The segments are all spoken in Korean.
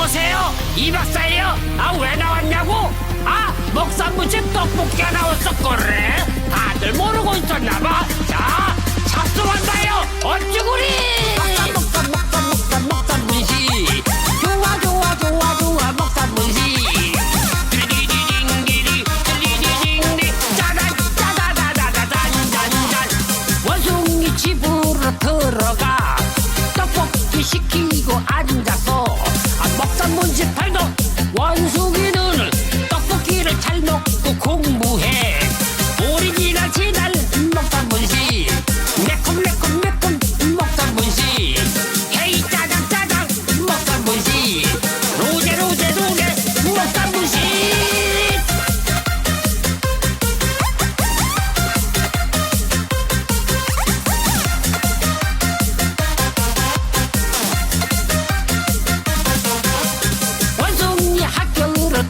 안녕하세요. 이 박사예요. 아 왜 나왔냐고? 아 먹사무집 떡볶이가 나왔어 그래. 다들 모르고 있었나봐. 자 착수한다요. 어쭈구리! 문시 좋아 좋아 좋아 좋아 먹사 문시 띠리리링기리 띠리리링리 짜잔 짜자자자자잔잔잔 원숭이 집으로 들어가. 떡볶이 시키고 아, 문지 팔도 원숭이는 떡볶이를 잘 먹고 공부해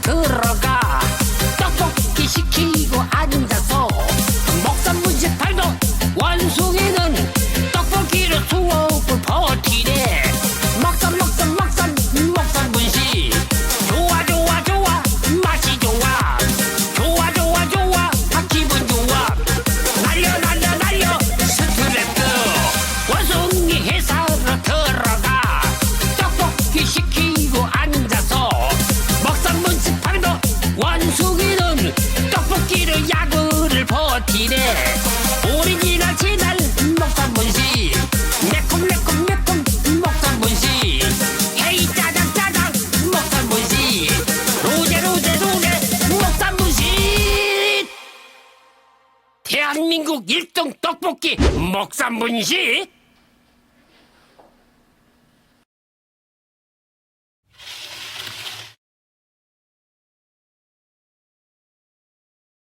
Turro. 버티네 오리지널 지날 먹던 문시 매콤 매콤 매콤 먹던 문시 헤이 짜장 짜장 먹던 문시 로제 로제 로제 먹던 문시 대한민국 일등 떡볶이 먹삼문시